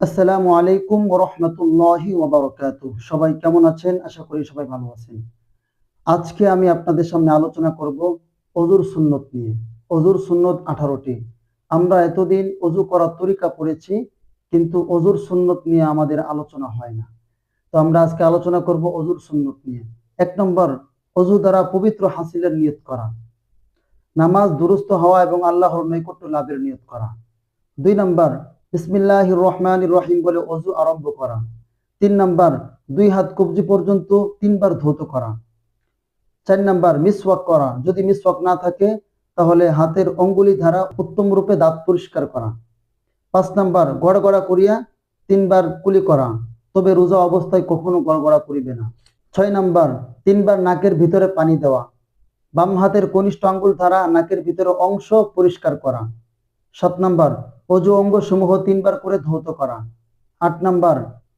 আসসালামু আলাইকুম ওবরকাত সবাই কেমন আছেন? আশা করি সবাই ভালো আছেন। আজকে আমি আপনাদের সামনে আলোচনা করব অজুর সুন্নত নিয়ে। অজুর সুন্নত আঠারোটি। আমরা এতদিন অজু করার তরিকা পড়েছি, কিন্তু অজুর সুন্নত নিয়ে আমাদের আলোচনা হয় না। তো আমরা আজকে আলোচনা করব অজুর সুন্নত নিয়ে। এক নম্বর অজু দ্বারা পবিত্র হাসিলের নিয়ত করা। নামাজ দুরুস্ত হওয়া এবং আল্লাহর নৈকট্য লাভের নিয়ত করা। দুই নম্বর বিসমিল্লাহ রহমান রহিম বলে অজু আরম্ভ করা। তিন নাম্বার, দুই হাত কবজি পর্যন্ত তিনবার ধৌত করা। চার নাম্বার, মিসওয়াক করা। যদি মিসওয়াক না থাকে, তাহলে হাতের অঙ্গুলি দ্বারা উত্তম রূপে দাঁত পরিষ্কার করা। পাঁচ নাম্বার, গড়গড়া করিয়া তিনবার কুলি করা। তবে রোজা অবস্থায় কখনো গড়গড়া করিবে না। ছয় নাম্বার, তিনবার নাকের ভিতরে পানি দেওয়া। বাম হাতের কনিষ্ঠ আঙ্গুল দ্বারা নাকের ভিতরে অংশ পরিষ্কার করা। সাত নাম্বার, অজু অঙ্গ সমূহ তিনবার করে ধৌত করা। আট নাম্বার,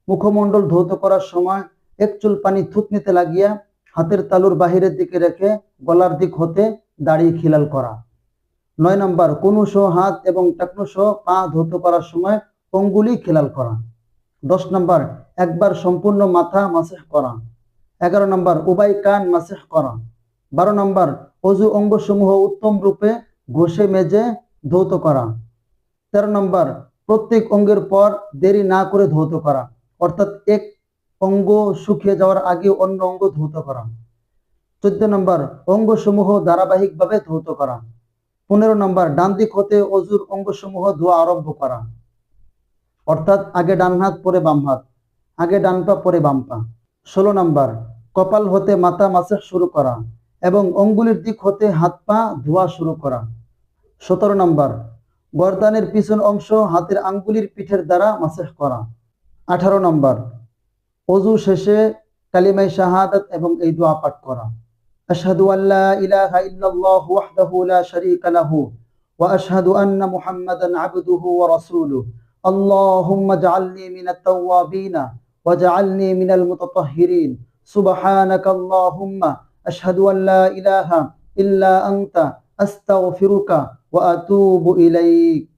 মুখমণ্ডল ধৌত করার সময় এক চুল পানি থুতনিতে লাগিয়া হাতের তালুর বাহিরের দিকে রেখে গলার দিক হতে দাড়ি খিলাল করা। নয় নাম্বার সহ হাত এবং সহ পা ধৌত করার সময় অঙ্গুলি খিলাল করা। দশ নাম্বার, একবার সম্পূর্ণ মাথা মাসেহ করা। এগারো নাম্বার উবাই কান মাসেহ করা। বারো নাম্বার, অজু অঙ্গ সমূহ উত্তম রূপে ঘষে মেজে ধৌত করা। তেরো নম্বর, প্রত্যেক অঙ্গের পর দেরি না করে ধৌত করা। অর্থাৎ এক অঙ্গ শুকিয়ে যাওয়ার আগে অন্য অঙ্গ ধৌত করা। চোদ্দ নম্বর অঙ্গ সমূহ ধারাবাহিকভাবে ধৌত করা। পনেরো নম্বর, ডান দিক হতে অজুর অঙ্গ সমূহ ধোয়া আরম্ভ করা। অর্থাৎ আগে ডান হাত, পরে বাম হাত। আগে ডান পা পরে বাম পা ষোলো নম্বর, কপাল হতে মাথা মাসেহ শুরু করা এবং অঙ্গুলির দিক হতে হাত পা ধোয়া শুরু করা। সতেরো নম্বর গরদানের পিছন অংশ হাতের আঙ্গুলির পিঠের দ্বারা মাসেহ করা। আঠারো নম্বর, অজু শেষে কালিমাই শাহাদাত এবং এই দোয়া পাঠ করা। আশহাদু আল্লা ইলাহা ইল্লাল্লাহ ওয়াহদাহু লা ওয়া আশহাদু ওয়া রাসূলুহু। আল্লাহুম্মা জাআলনি মিনাত তাওয়াবিনা আশহাদু আল্লা ইলাহা ইল্লা আনতা أستغفرك وأتوب إليك.